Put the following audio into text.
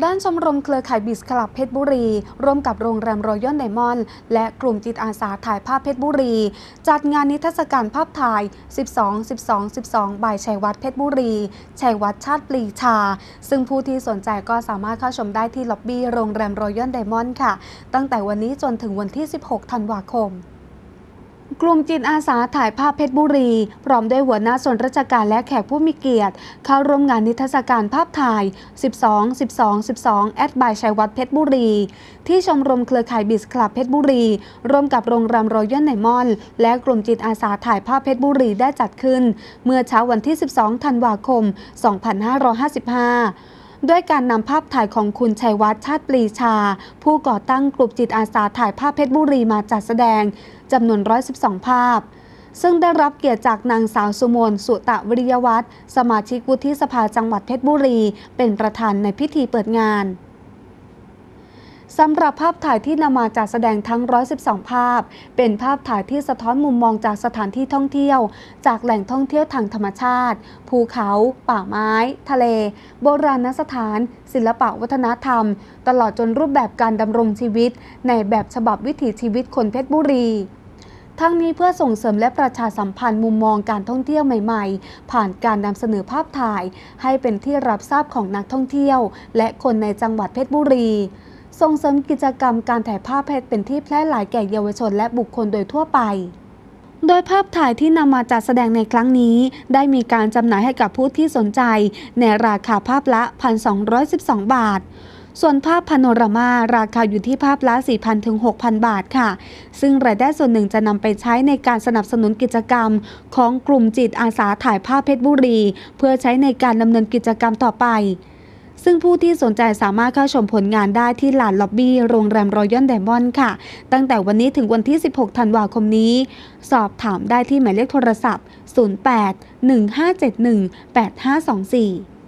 ด้านชมรมเครือข่ายบิสคลับเพชรบุรี ร่วมกับโรงแรมรอยัลไดมอนด์และกลุ่มจิตอาสาถ่ายภาพเพชรบุรี จัดงานนิทรรศการภาพถ่าย 12 12 12 บ่ายชัยวัฒน์เพชรบุรี ชัยวัฒน์ชาติปรีชา ซึ่งผู้ที่สนใจก็สามารถเข้าชมได้ที่ล็อบบี้โรงแรมรอยัลไดมอนด์ค่ะ ตั้งแต่วันนี้จนถึงวันที่ 16 ธันวาคม กลุ่มจิตอาสาถ่ายภาพเพชรบุรี พร้อมด้วยหัวหน้าส่วนราชการและแขกผู้มีเกียรติ เข้าร่วมงานนิทรรศการภาพถ่าย 12 12 12 แอดบายชัยวัฒน์เพชรบุรี ที่ชมรมเครือข่ายบิสคลับเพชรบุรี ร่วมกับโรงแรมรอยัลไนมอนและกลุ่มจิตอาสาถ่ายภาพเพชรบุรีได้จัดขึ้น เมื่อเช้าวันที่ 12 ธันวาคม 2555 ด้วยการนำภาพถ่ายของคุณชัยวัฒน์ชาติปรีชา ผู้ก่อตั้งกลุ่มจิตอาสาถ่ายภาพเพชรบุรีมาจัดแสดงจำนวน 112 ภาพ ซึ่งได้รับเกียรติจากนางสาวสุมนสุตะวิริยวัฒน์สมาชิกวุฒิสภาจังหวัดเพชรบุรี เป็นประธานในพิธีเปิดงาน สำหรับภาพถ่ายที่นำมาจัดแสดงทั้ง 112 ภาพ เป็นภาพถ่ายที่สะท้อนมุมมองจากสถานที่ท่องเที่ยว จากแหล่งท่องเที่ยวทางธรรมชาติ ภูเขา ป่าไม้ ทะเล โบราณสถาน ศิลปะวัฒนธรรม ตลอดจนรูปแบบการดำรงชีวิต ในแบบฉบับวิถีชีวิตคนเพชรบุรีทั้งนี้เพื่อส่งเสริมและประชาสัมพันธ์มุมมองการท่องเที่ยวใหม่ๆ ผ่านการนำเสนอภาพถ่าย ให้เป็นที่รับทราบของนักท่องเที่ยว และคนในจังหวัดเพชรบุรี ส่งเสริมกิจกรรมการถ่ายภาพเพชรเป็นที่แพร่หลายแก่เยาวชนและบุคคลโดยทั่วไป โดยภาพถ่ายที่นำมาจัดแสดงในครั้งนี้ ได้มีการจำหน่ายให้กับผู้ที่สนใจ ในราคาภาพละ 1,212 บาทส่วนภาพพาโนรามาราคาอยู่ที่ภาพละ 4,000 ถึง 6,000 บาทค่ะ ซึ่งรายได้ส่วนหนึ่งจะนำไปใช้ในการสนับสนุนกิจกรรม ของกลุ่มจิตอาสาถ่ายภาพเพชรบุรี เพื่อใช้ในการดำเนินกิจกรรมต่อไป ซึ่งผู้ที่สนใจสามารถเข้าชมผลงานได้ที่ลานล็อบบี้โรงแรมรอยัลไดมอนด์ค่ะ ตั้งแต่วันนี้ถึงวันที่ 16 ธันวาคมนี้ สอบถามได้ที่หมายเลขโทรศัพท์ 08 1571 8524